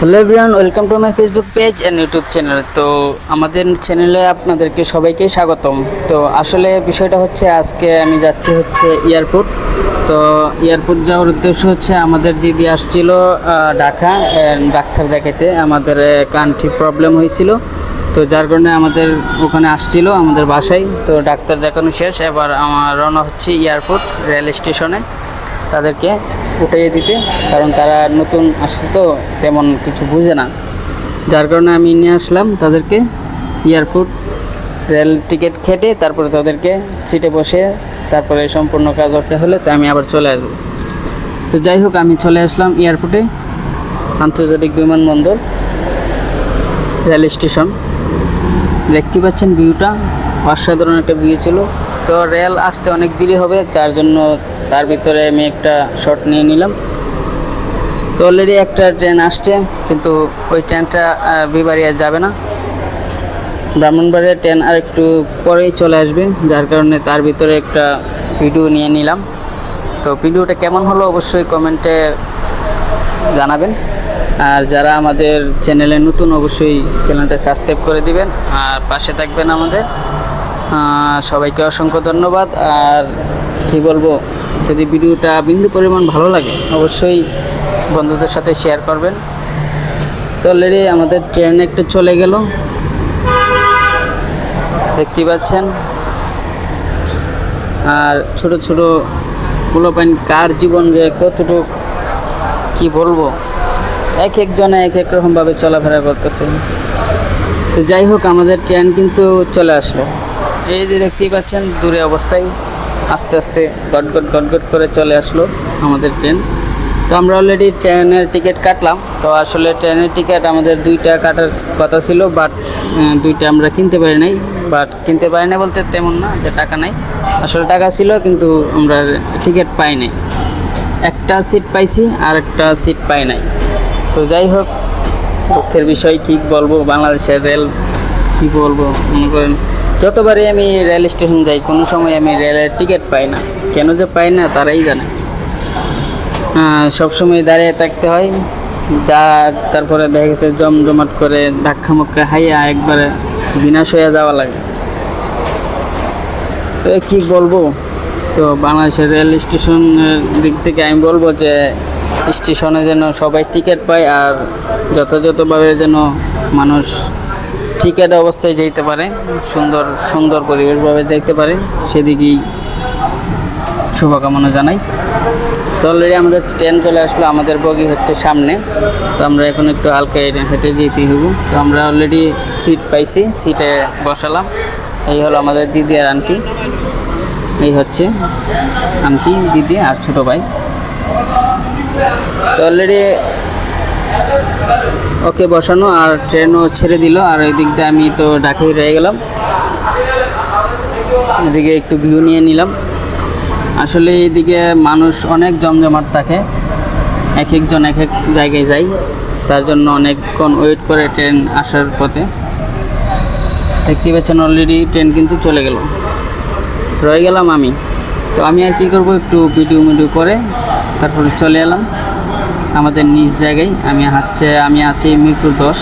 Hello everyone, welcome to my Facebook page and YouTube channel তো আমাদের চ্যানেলে আপনাদেরকে সবাইকে স্বাগতম। তো আসলে বিষয়টা হচ্ছে, আজকে আমি যাচ্ছি হচ্ছে এয়ারপোর্ট। তো এয়ারপোর্ট যাওয়ার উদ্দেশ্য হচ্ছে, আমাদের দিদি আসছিল ঢাকা ডাক্তার দেখাতে আমাদের কান্ট্রি প্রবলেম হয়েছিল। তো যার কারণে আমাদের ওখানে আসছিল, আমাদের বাসায়। তো ডাক্তার দেখানো শেষ, এবার আমার রওনা হচ্ছে এয়ারপোর্ট, রেল স্টেশনে তাদেরকে উঠিয়ে দিতে। কারণ তারা নতুন আসছে তো, তেমন কিছু বুঝে না। যার কারণে আমি নিয়ে আসলাম তাদেরকে এয়ারপোর্ট রেল টিকিট খেটে, তারপরে তাদেরকে সিটে বসে তারপরে সম্পূর্ণ কাজ করতে হলে তো আমি আবার চলে আসব। তো যাই হোক, আমি চলে আসলাম এয়ারপোর্টে, আন্তর্জাতিক বিমানবন্দর, রেল স্টেশন। দেখতে পাচ্ছেন ভিউটা। অসাধারণ একটা ভিউ ছিল। তো রেল আসতে অনেক দেরি হবে, তার জন্য তার ভিতরে আমি একটা শট নিয়ে নিলাম। তো অলরেডি একটা ট্রেন আসছে, কিন্তু ওই ট্রেনটা বিবাড়িয়া যাবে না। ব্রাহ্মণবাড়িয়া ট্রেন আর একটু পরেই চলে আসবে, যার কারণে তার ভিতরে একটা ভিডিও নিয়ে নিলাম। তো ভিডিওটা কেমন হলো অবশ্যই কমেন্টে জানাবেন। আর যারা আমাদের চ্যানেলে নতুন, অবশ্যই চ্যানেলটা সাবস্ক্রাইব করে দিবেন আর পাশে থাকবেন আমাদের। সবাইকে অসংখ্য ধন্যবাদ। আর কি বলব, যদি ভিডিওটা বিন্দু পরিমাণ ভালো লাগে, অবশ্যই বন্ধুদের সাথে শেয়ার করবেন। তো অলরেডি আমাদের ট্রেন একটু চলে গেল। দেখতে পাচ্ছেন? আর ছোট ছোট পোলাপাইন কার জীবন যে কতটুকু, কি বলব? এক একজনে এক এক রকমভাবে চলাফেরা করতেছে। তো যাই হোক, আমাদের ট্রেন কিন্তু চলে আসলো। এই যে দেখতেই পাচ্ছেন, দূরে অবস্থায় আস্তে আস্তে গটগট গটগট করে চলে আসলো আমাদের ট্রেন। তো আমরা অলরেডি ট্রেনের টিকিট কাটলাম। তো আসলে ট্রেনের টিকিট আমাদের দুইটা কাটার কথা ছিল বাট দুইটা আমরা কিনতে পারি নাই। বাট কিনতে পারি না বলতে তেমন না যে টাকা নাই। আসলে টাকা ছিল, কিন্তু আমরা টিকিট পাই নাই। একটা সিট পাইছি আর একটা সিট পাই নাই। তো যাই হোক, দুঃখের বিষয়, কী বলব, বাংলাদেশের রেল কী বলব, মনে করেন, যতবারই আমি রেল স্টেশন যাই, কোনো সময় আমি রেলের টিকিট পাই না। কেন যে পাই না, তারাই জানে। সব সময় দাঁড়িয়ে থাকতে হয়। যা, তারপরে দেখা গেছে, জমজমাট করে, ধাক্কা মুক্কা হাইয়া একবারে বিনাশ হয়ে যাওয়া লাগে। তো কী বলব? তো বাংলাদেশের রেল স্টেশনের দিক থেকে আমি বলব যে স্টেশনে যেন সবাই টিকিট পায় আর যথাযথভাবে যেন মানুষ টিকিট অবস্থায় যেতে পারে, সুন্দর সুন্দর পরিবেশভাবে যেতে পারে, সেদিকেই শুভকামনা জানাই। তো অলরেডি আমাদের ট্রেন চলে আসলো, আমাদের বগি হচ্ছে সামনে। তো আমরা এখন একটু হালকা হেঁটে- যেতে হইব। তো আমরা অলরেডি সিট পাইছি সিটে বসালাম। এই হলো আমাদের দিদি আর আন্টি। এই হচ্ছে আন্টি, দিদি আর ছোটো ভাই। তো অলরেডি ওকে বসানো আর ট্রেনও ছেড়ে দিল। আর ওই দিক দিয়ে আমি তো ডাকেই রয়ে গেলাম। এদিকে একটু ভিউ নিয়ে নিলাম। আসলে এদিকে মানুষ অনেক জমজমাট থাকে। এক একজন এক এক জায়গায় যায় তার জন্য অনেকক্ষণ ওয়েট করে ট্রেন আসার পথে। দেখতে পাচ্ছেন অলরেডি ট্রেন কিন্তু চলে গেল। রয়ে গেলাম আমি। তো আমি আর কি করব একটু ভিডিও মিডিও করে তারপরে চলে এলাম। আমাদের নিজ জায়গায় আমি হচ্ছে আমি আছি মিরপুর দশ।